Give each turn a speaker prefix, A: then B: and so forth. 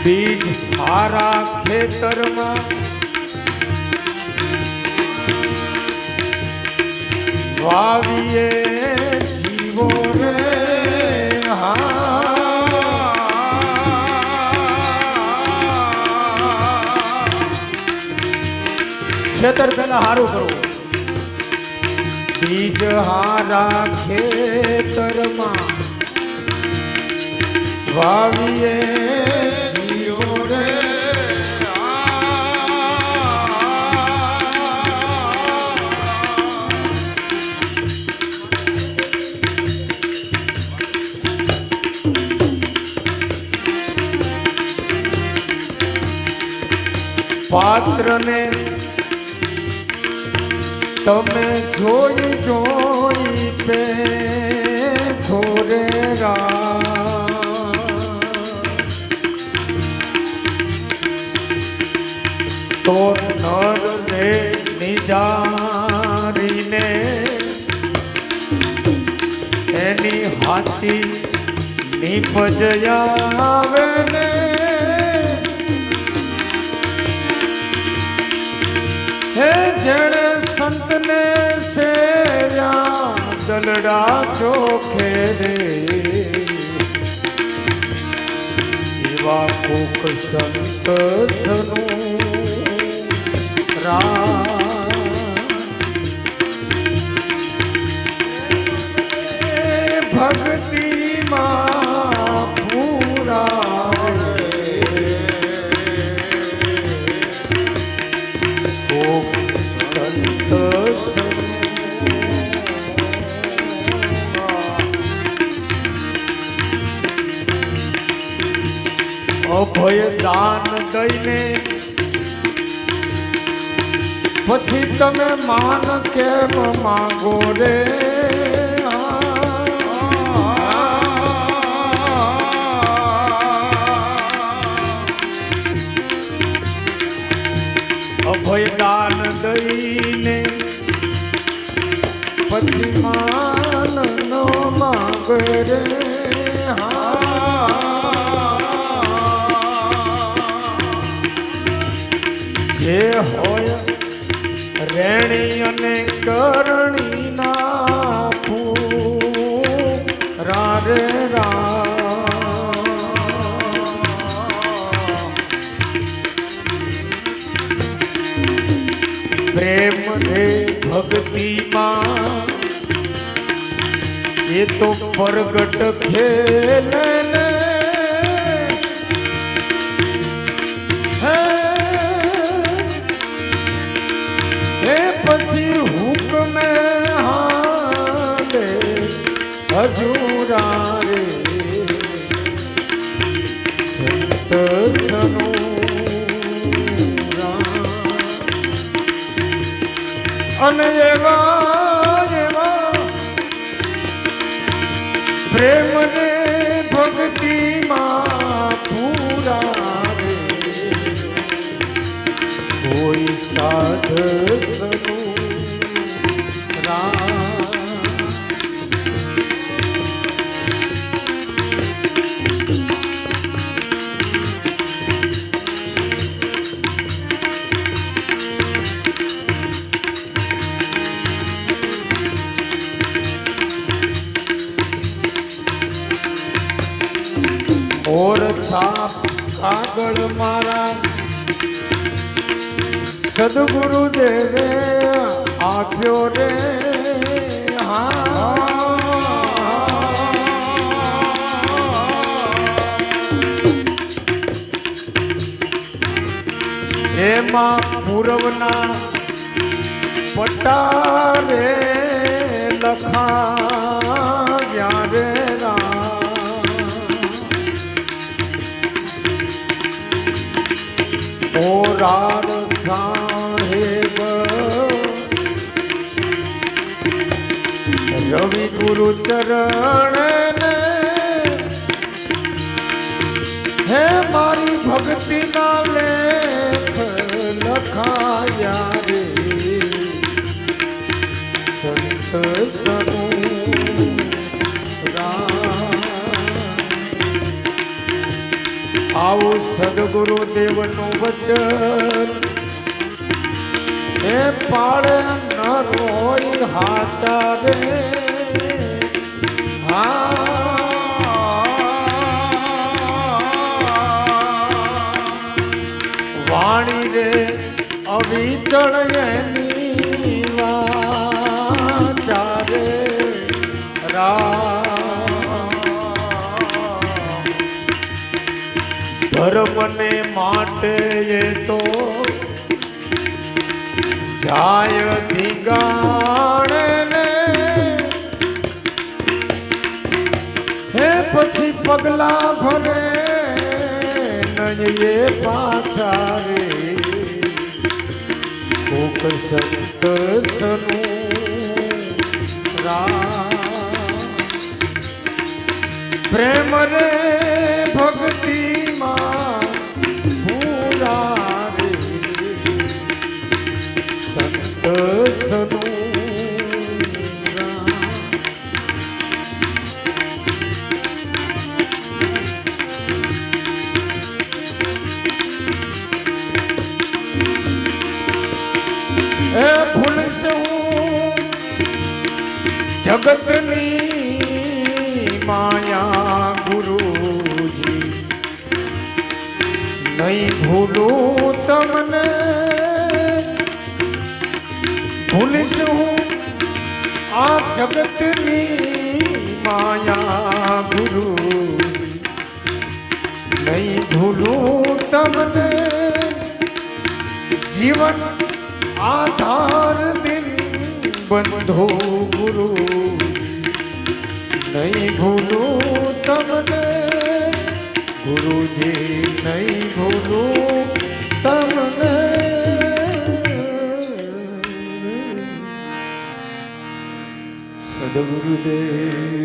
A: બીજ હારા ખેતરમાં વાવીએ જીવો રે હા ખેતર પેલા હારું કરવું બીજ હારા ખેતરમાં વાવીએ પાત્રને તમે જોઈ જોઈ પે ઘોરે તો નર રે નિજારીને એની હાચી નિપજયા આવે ને હે જણ સંતને સેર્યા દલડા ચોખે રે. એવા કોક સંત સનું રામ. અભય દાન દઈને. પછી તમે માન કેમ માંગો રે? અભય દાન દઈને. પછી માન નો માંગે રે. જે હોય રેણી અને કરણી ના રારે રા પ્રેમ રે ભક્તિમાં, એ તો પ્રગટ ખેલ. પછી હુકમે હાલે. હજુરા રે સંત સનું અને એવા એવા પ્રેમ ને ભક્તિમાં પૂરા રે કોઈ સાધ છાપ આગળ મારા. સદગુરુ દેવે આપ્યો રે. એમાં પૂરવના પટ્ટા રે લખા રે રામ. रवि गुरु चरण हे है मारी भक्ति ना ले लखाया रे। संत सनु આવું સદગુરુ દેવનું વચન. એ પાળે ન રોય હાચા રે હા. વાણી રે અવિચળ એની વાચા રે રામ ધર્મને માટે એ તો જાય ધીગાણે ને હે પછી પગલા ભરે નયે પાછા રે કોક સંત સનું રામ પ્રેમ રે ભક્તિમાં જગતની માયા ગુરુજી નહીં ભૂલું તમને ભૂલીશું આ જગતની માયા ગુરુ નહીં ભૂલું તમને જીવન આધાર દિન બંધો ગુરુ. નહીં ભૂલું તમને. ગુરુજી નહીં ભૂલું તમને. સદગુરુદેવ.